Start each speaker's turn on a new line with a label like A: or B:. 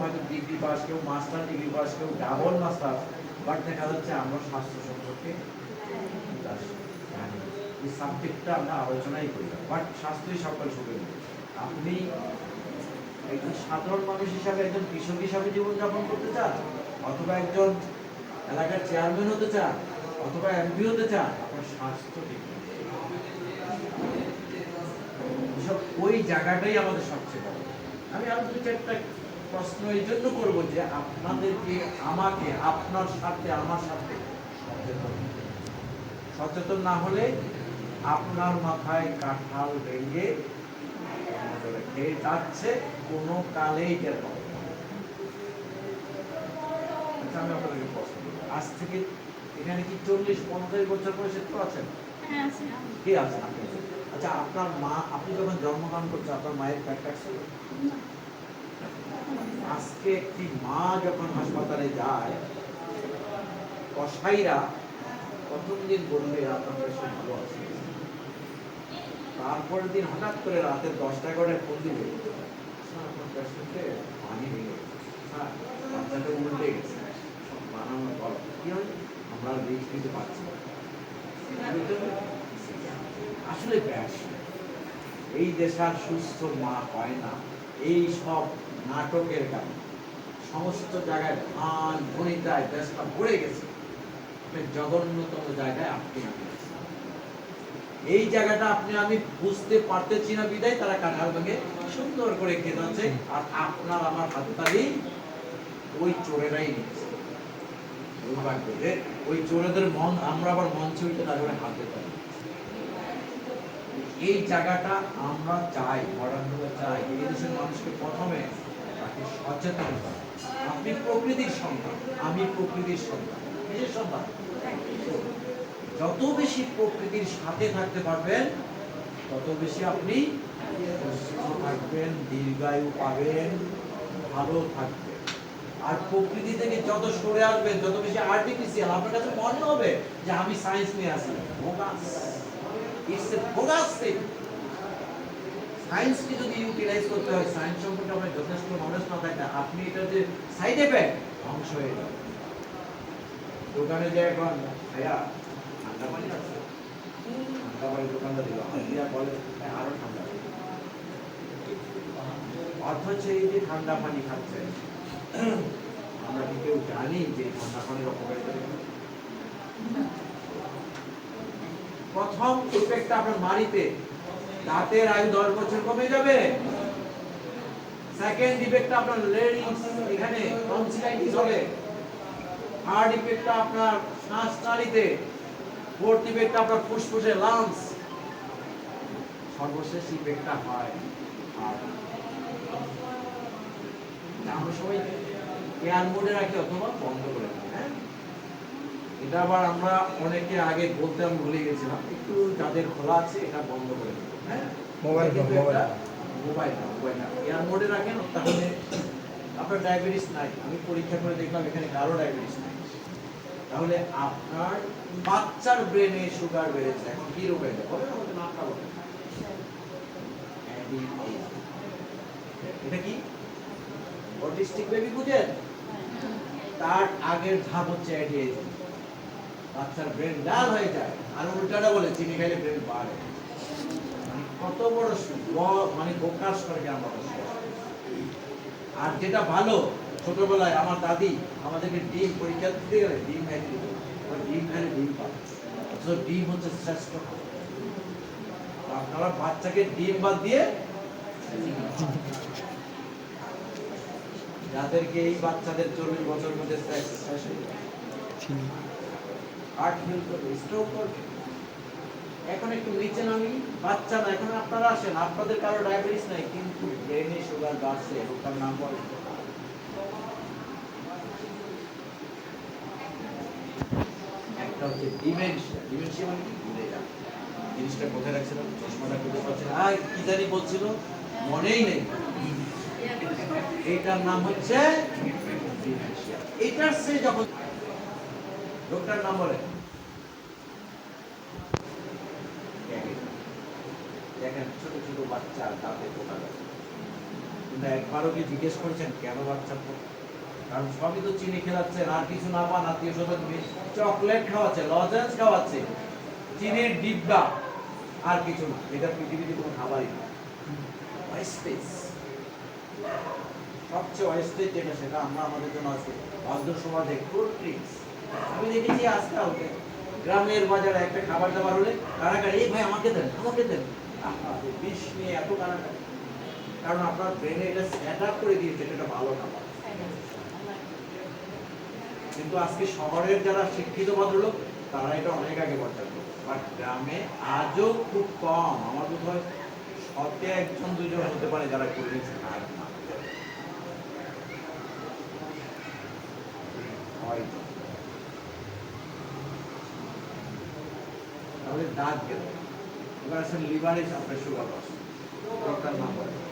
A: হয়তো degree pass কেউ master degree pass কেউ ডাবল মাস্টার বাট দেখা যাচ্ছে আমরা স্বাস্থ্য সম্পর্কে সাবজেক্টটা আমরা আলোচনাই করি বাট স্বাস্থ্যই আপনি একজন সাধারণ মানুষ হিসাবে, একজন কৃষক হিসাবে জীবনযাপন করতে চান? অথবা একজন এলাকার চেয়ারম্যান হতে চান? অথবা এমপি হতে চান? আপনার স্বাস্থ্য ঠিক ওই জায়গাটাই আমাদের সবচেয়ে বড়। আমি আরও দু চারটা প্রশ্ন এই জন্য করব যে আপনাদেরকে, আমাকে, আপনার সাথে আমার সাথে সচেতন সচেতন না হলে আপনার মাথায় কাঁঠাল ভেঙে খেয়ে যাচ্ছে কোনো কালেই টের পাবে। আচ্ছা, আমি আপনাদেরকে প্রশ্ন আজ থেকে এখানে কি চল্লিশ পঞ্চাশ বছর বয়সে তো আছেন?
B: হ্যাঁ
A: কে আছেন? আপনি আচ্ছা আপনার মা আপনি যখন জন্মগ্রহণ করছেন আপনার মায়ের পেট কাটছিল আজকে একটি মা যখন হাসপাতালে যায় কসাইরা প্রথম দিন বলবে আপনার ভালো আছে। তারপরের দিন হঠাৎ করে রাতে দশটা এগারোটায় ফোন দিবে "স্যার, আপনার পানি গেছে। সব হয়? আমরা রিস্ক নিতে পারছি আসলে এই দেশার সুস্থ মা হয় না। এই সব নাটকের কারণে। সমস্ত জায়গায় ধান গণিতায় দেশটা ভরে গেছে। জঘন্যতম জায়গায় আপনি আমি। এই জায়গাটা আপনি আমি বুঝতে পারতেছি না, বিদায় তারা কাঁঠাল ভেঙে সুন্দর করে খেতে হচ্ছে। আর আপনার আমার হাততালি ওই চোরেরাই নিচ্ছে। ওই চোরেদের মন, আমরা আবার মঞ্চে উঠে তারপরে হাতে পারি এই জায়গাটা আমরা চাই মডার্ন যুগে চাই, এই দেশের মানুষকে প্রথমে তাকে সচেতন আপনি প্রকৃতির সন্তান, আমি প্রকৃতির সন্তান, নিজের সন্তান। যত বেশি প্রকৃতির সাথে থাকতে পারবেন, তত বেশি আপনি থাকবেন, দীর্ঘায়ু পাবেন, ভালো থাকবেন। আর প্রকৃতি থেকে যত সরে আসবেন তত বেশি আর্টিফিশিয়াল আপনার কাছে মনে হবে যে আমি সায়েন্স নিয়ে আসি সায়েন্সকে যদি ইউটিলাইজ করতে হয় সায়েন্স সম্পর্কে আপনার যথেষ্ট নলেজ না থাকে আপনি এটা যে সাইড এফেক্ট ধ্বংস হয়ে যাবে। দোকানে যে এখন ভাইয়া। ঠান্ডা পানি আছে ঠান্ডা পানি দিল দিয়া বলে "হ্যাঁ, আরও ঠান্ডা পানি।" অথচ এই যে ঠান্ডা পানি খাচ্ছে আমরা কি কেউ জানি যে ঠান্ডা পানির অপকারিতা প্রথম ইফেক্ট আপনার মাড়িতে। দাঁতের আয়ু দশ বছর কমে যাবে। সেকেন্ড ইফেক্ট আপনার লেডিস এখানে টনসিলাইটিস হবে থার্ড ইফেক্ট আপনার ইফেক্ট আপনার ফুসফুসে লাংস সর্বশেষ ইফেক্টটা হয়। আর আমরা সবাই এয়ার মোডে রাখি অথবা বন্ধ করে রাখি হ্যাঁ? এটা আবার আমরা অনেকে আগে বলতে আমি ভুলে গেছিলাম। একটু যাদের খোলা আছে এটা বন্ধ করে দেবো হ্যাঁ?
C: মোবাইল মোবাইল
A: এটা- মোবাইল না মোবাইল না এয়ার মোডে রাখেন তাহলে আপনার ডায়াবেটিস নাই। আমি পরীক্ষা করে দেখলাম এখানে কারও ডায়াবেটিস নাই। তাহলে আপনার বাচ্চার ব্রেনে সুগার বেড়েছে, এখন কি রোগ হয়েছে বলেন আমাদের নামটা বলেন এটা কি? অটিস্টিক বেবি বুঝেন তার আগের ধাপ হচ্ছে অ্যাডিএইচডি বাচ্চার ব্রেন ডাল হয়ে যায়। আর উল্টাটা বলে, চিনি খাইলে ব্রেন বাড়ে। মানে কত বড় মানে বোকার স্বর্গে আমরা আর যেটা ভালো ছোটবেলায় আমার দাদি আমাদেরকে ডিম পরীক্ষা দিতে গেলে ডিম খাইতে দিত। ডিম খাইলে ডিম পাবে ডিম হচ্ছে শ্রেষ্ঠ আপনারা বাচ্চাকে ডিম বাদ দিয়ে যাদেরকে এই বাচ্চাদের চল্লিশ বছর মধ্যে হার্ট ফেল স্ট্রোক এখন একটু নিচে নামি। বাচ্চা না, এখন আপনারা আসেন। আপনাদের কারও ডায়াবেটিস নাই, কিন্তু ব্রেনে সুগার বাড়ছে ওটার নাম বলে। একটা হচ্ছে ডিমেনশিয়া ডিমেনশিয়া মানে কি? ভুলে যাওয়া জিনিসটা কোথায় রাখছিলাম চশমাটা খুঁজে পাচ্ছি না। আর কি জানি বলছিল? মনেই নেই। এইটার নাম হচ্ছে এটার সে যখন ডক্টর নাম বলে। দেখেন ছোট ছোট বাচ্চা দাঁতে পোকা গেছে কিন্তু একবারও কি জিজ্ঞেস করছেন, কেন বাচ্চা? কারণ সবই তো চিনি খেলাচ্ছেন আর কিছু না পান, আত্মীয় স্বজন চকলেট খাওয়াচ্ছে, লজেন্স খাওয়াচ্ছে। চিনির ডিব্বা, আর কিছু না। এটা পৃথিবীতে কোনো খাবারই না। ওয়েস্টেজ সবচেয়ে ওয়েস্টেজ যেটা, সেটা আমরা আমাদের জন্য আছে ভদ্র সমাজে ড্রিঙ্কস আমি দেখেছি আজকালকে গ্রামের বাজারে একটা খাবার দাবার হলে কারাকারি এই ভাই, আমাকে দেন আমাকে দেন। বিষ নিয়ে এত কারাকারি কারণ আপনার ব্রেনে এটা সেট আপ করে দিয়েছে, এটা ভালো খাবার। কিন্তু আজকে শহরের যারা শিক্ষিত ভদ্রলোক, তারা এটা অনেক আগে বর্জন বাট গ্রামে আজও খুব কম। আমার বোধ হয় শতে একজন দুজন হতে পারে যারা আর না। তাহলে দাঁত গেল। এবার আসেন লিভারে আপনার সুগার ডক্টর নাম বলে